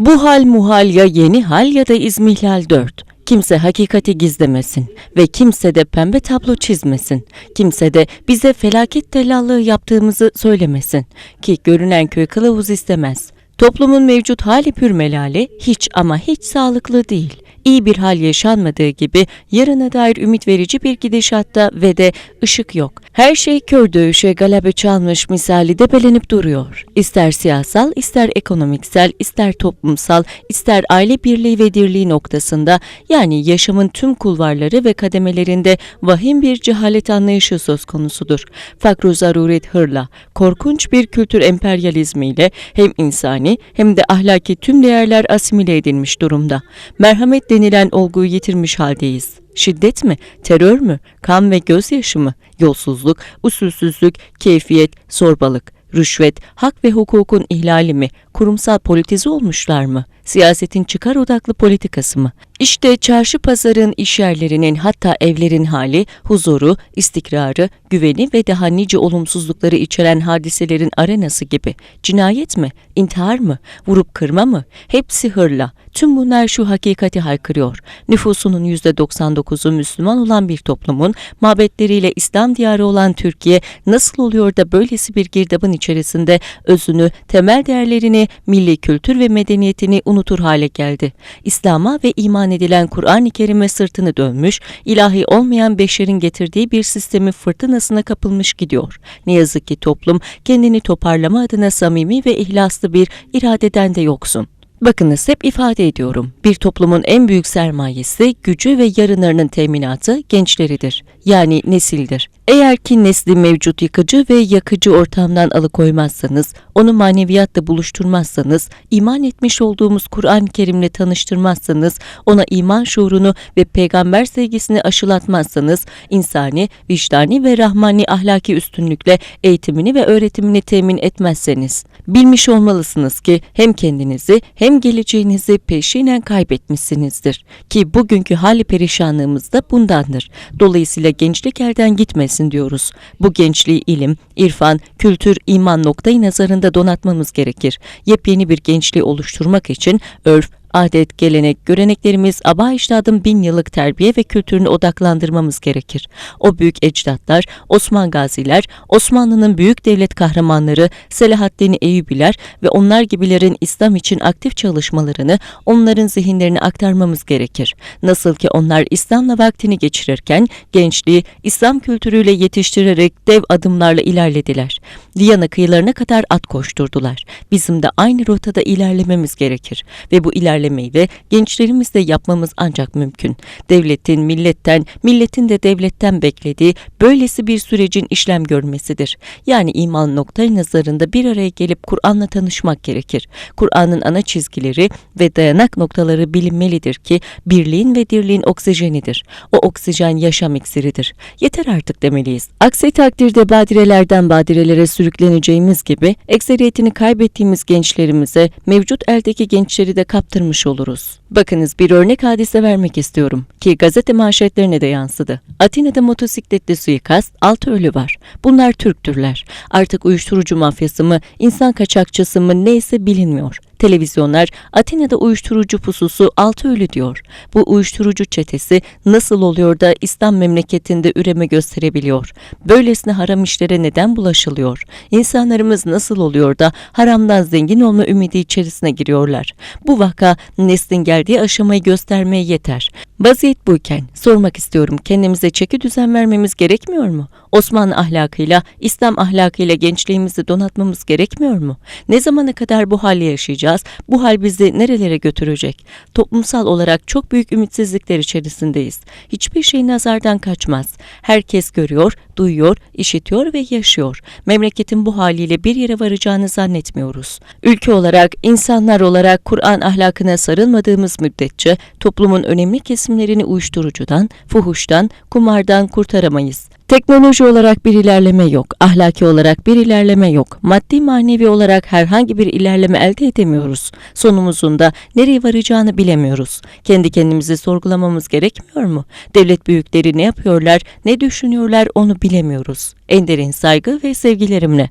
Bu hal muhal ya yeni hal ya da izmihlal 4. Kimse hakikati gizlemesin ve kimse de pembe tablo çizmesin. Kimse de bize felaket tellallığı yaptığımızı söylemesin ki görünen köy kılavuz istemez. Toplumun mevcut hali pürmelali hiç ama hiç sağlıklı değil. İyi bir hal yaşanmadığı gibi yarına dair ümit verici bir gidişatta ve de ışık yok. Her şey kör dövüşe galabe çalmış misali debelenip duruyor. İster siyasal, ister ekonomiksel, ister toplumsal, ister aile birliği ve dirliği noktasında yani yaşamın tüm kulvarları ve kademelerinde vahim bir cehalet anlayışı söz konusudur. Fakru zaruret hırla, korkunç bir kültür emperyalizmiyle hem insani hem de ahlaki tüm değerler asimile edilmiş durumda. Merhamet denilen olguyu yitirmiş haldeyiz. Şiddet mi, terör mü, kan ve gözyaşı mı, yolsuzluk, usulsüzlük, keyfiyet, zorbalık, rüşvet, hak ve hukukun ihlali mi, kurumsal politize olmuşlar mı, siyasetin çıkar odaklı politikası mı? İşte çarşı pazarın işyerlerinin hatta evlerin hali, huzuru, istikrarı, güveni ve daha nice olumsuzlukları içeren hadiselerin arenası gibi. Cinayet mi, intihar mı, vurup kırma mı? Hepsi hırla. Tüm bunlar şu hakikati haykırıyor. Nüfusunun %99'u Müslüman olan bir toplumun mabetleriyle İslam diyarı olan Türkiye nasıl oluyor da böylesi bir girdabın içerisinde özünü, temel değerlerini, milli kültür ve medeniyetini unutur hale geldi. İslam'a ve iman edilen Kur'an-ı Kerim'e sırtını dönmüş, ilahi olmayan beşerin getirdiği bir sistemi fırtınasına kapılmış gidiyor. Ne yazık ki toplum kendini toparlama adına samimi ve ihlaslı bir iradeden de yoksun. Bakınız hep ifade ediyorum. Bir toplumun en büyük sermayesi, gücü ve yarınlarının teminatı gençleridir. Yani nesildir. Eğer ki nesli mevcut yıkıcı ve yakıcı ortamdan alıkoymazsanız, onu maneviyatla buluşturmazsanız, iman etmiş olduğumuz Kur'an-ı Kerim'le tanıştırmazsanız, ona iman şuurunu ve peygamber sevgisini aşılatmazsanız, insani, vicdani ve rahmani ahlaki üstünlükle eğitimini ve öğretimini temin etmezseniz, bilmiş olmalısınız ki hem kendinizi hem geleceğinizi peşinen kaybetmişsinizdir. Ki bugünkü hali perişanlığımız da bundandır. Dolayısıyla gençlik elden gitmesin diyoruz. Bu gençliği ilim, irfan, kültür, iman noktayı nazarında donatmamız gerekir. Yepyeni bir gençliği oluşturmak için örf, adet, gelenek, göreneklerimiz, aba ecdadın bin yıllık terbiye ve kültürünü odaklandırmamız gerekir. O büyük ecdatlar, Osman Gaziler, Osmanlı'nın büyük devlet kahramanları, Selahaddin Eyyubiler ve onlar gibilerin İslam için aktif çalışmalarını onların zihinlerine aktarmamız gerekir. Nasıl ki onlar İslam'la vaktini geçirirken gençliği İslam kültürüyle yetiştirerek dev adımlarla ilerlediler. Viyana kıyılarına kadar at koşturdular. Bizim de aynı rotada ilerlememiz gerekir ve bu ilerlemeyi de gençlerimizle yapmamız ancak mümkün. Devletin milletten, milletin de devletten beklediği böylesi bir sürecin işlem görmesidir. Yani iman noktayı nazarında bir araya gelip Kur'an'la tanışmak gerekir. Kur'an'ın ana çizgileri ve dayanak noktaları bilinmelidir ki birliğin ve dirliğin oksijenidir. O oksijen yaşam iksiridir. Yeter artık demeliyiz. Aksi takdirde badirelerden badirelere sürükleneceğimiz gibi ekseriyetini kaybettiğimiz gençlerimize mevcut eldeki gençleri de kaptırmış oluruz. Bakınız bir örnek hadise vermek istiyorum ki gazete manşetlerine de yansıdı. Atina'da motosikletli suikast, 6 ölü var. Bunlar Türktürler. Artık uyuşturucu mafyası mı, insan kaçakçısı mı neyse bilinmiyor. Televizyonlar Atina'da uyuşturucu pususu 6 ölü diyor. Bu uyuşturucu çetesi nasıl oluyor da İslam memleketinde üreme gösterebiliyor? Böylesine haram işlere neden bulaşılıyor? İnsanlarımız nasıl oluyor da haramdan zengin olma ümidi içerisine giriyorlar? Bu vaka neslin geldiği aşamayı göstermeye yeter. Vaziyet buyken sormak istiyorum kendimize çeki düzen vermemiz gerekmiyor mu? Osmanlı ahlakıyla, İslam ahlakıyla gençliğimizi donatmamız gerekmiyor mu? Ne zamana kadar bu halde yaşayacağız? Bu hal bizi nerelere götürecek? Toplumsal olarak çok büyük ümitsizlikler içerisindeyiz. Hiçbir şey nazardan kaçmaz. Herkes görüyor, duyuyor, işitiyor ve yaşıyor. Memleketin bu haliyle bir yere varacağını zannetmiyoruz. Ülke olarak, insanlar olarak Kur'an ahlakına sarılmadığımız müddetçe toplumun önemli kesimlerini uyuşturucudan, fuhuştan, kumardan kurtaramayız. Teknoloji olarak bir ilerleme yok, ahlaki olarak bir ilerleme yok, maddi manevi olarak herhangi bir ilerleme elde edemiyoruz. Sonumuzun da nereye varacağını bilemiyoruz. Kendi kendimizi sorgulamamız gerekmiyor mu? Devlet büyükleri ne yapıyorlar, ne düşünüyorlar onu bilemiyoruz. En derin saygı ve sevgilerimle.